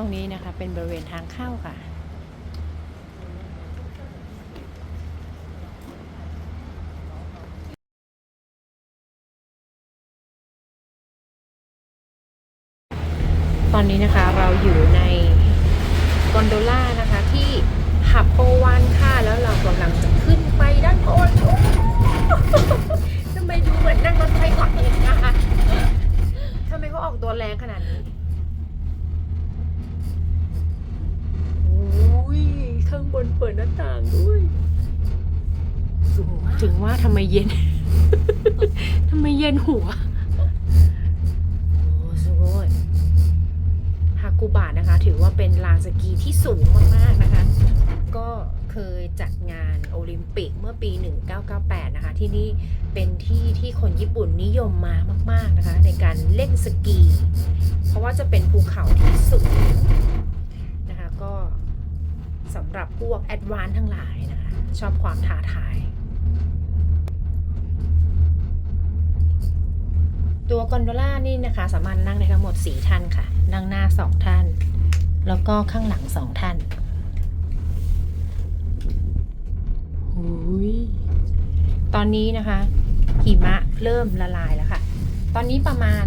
ตรงนี้นะคะเป็นบริเวณทางเข้าค่ะ ตอนนี้นะคะเราอยู่ในกอนโดล่านะคะที่หับโปวันค่ะ แล้วเรากำลังจะขึ้นไปด้านบนทำไมดูเหมือนนั่งรถไฟเหาะเองนะคะทำไมเขาออกตัวแรงขนาดนี้ โอ้ย ข้างบน เปิดหน้าต่างด้วยสูงมากถึงว่าทำไมเย็น ทำไมเย็นหัว โอ้สุโกยฮากุบะนะคะ ถือว่าเป็นลานสกีที่สูงมากๆนะคะ ก็เคยจัดงานโอลิมปิกเมื่อปี 1998 นะคะ ที่นี่เป็นที่ที่คนญี่ปุ่นนิยมมามาก ๆนะคะ ในการเล่นสกี เพราะว่าจะเป็นภูเขาที่สูงนะคะก็ สำหรับพวกแอดวานทั้งหลายนะคะชอบความท้าทาย ตัวกอนโดล่านี่นะคะ สามารถนั่งได้ทั้งหมด 4 ท่านค่ะ นั่งหน้า 2 ท่าน แล้วก็ข้างหลัง 2 ท่านหูยตอนนี้นะคะหิมะเริ่มละลายแล้วค่ะ ตอนนี้ประมาณ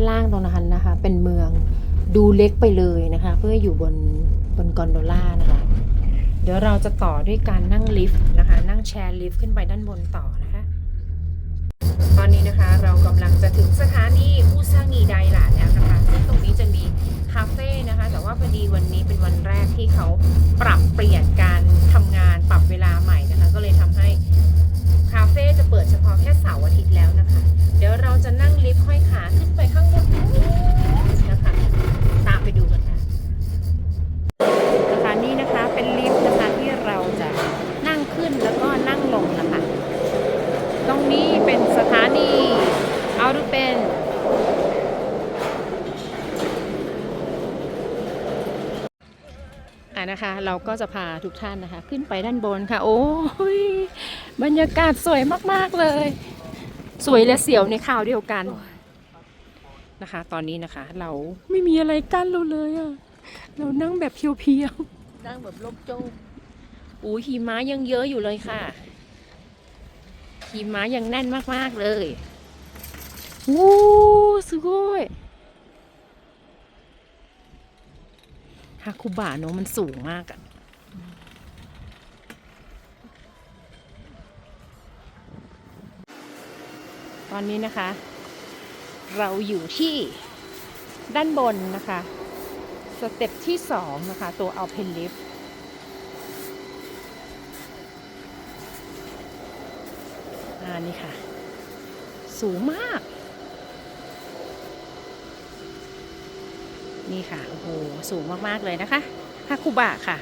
านล่างตรงนั้นนะคะ เป็นเมืองดูเล็กไปเลยนะคะ เพื่ออยู่บนบนกอนโดล่านะคะ เดี๋ยวเราจะต่อด้วยการนั่งลิฟต์นะคะ นั่งแชร์ลิฟต์ขึ้นไปด้านบนต่อนะคะ ตอนนี้นะคะเรากำลังจะถึงสถานีอุซางิไดหลา นี้เป็นสถานีเอาดูเป็นอะนะคะ เราก็จะพาทุกท่านนะคะ ขึ้นไปด้านบนค่ะ โอ้ยบรรยากาศสวยมาก ๆ เลย สวยและเสียวในข่าวเดียวกันนะคะ ตอนนี้นะคะ เราไม่มีอะไรกั้นเราเลยอะเรานั่งแบบเพียวนั่งแบบลมโจ้งๆอู้หิมะยังเยอะอยู่เลยค่ะ หิมะยังแน่นมากๆเลยวู้すごいฮาคุบะเนอะมันสูงมากอะตอนนี้นะคะ เราอยู่ที่ด้านบนนะคะ สเต็ปที่สองนะคะ ตัว Alpen Lift อ่ านี่ค่ะ สูงมาก นี่ค่ะ โอ้โห สูงมาก ๆ เลยนะคะฮาคุบะค่ะ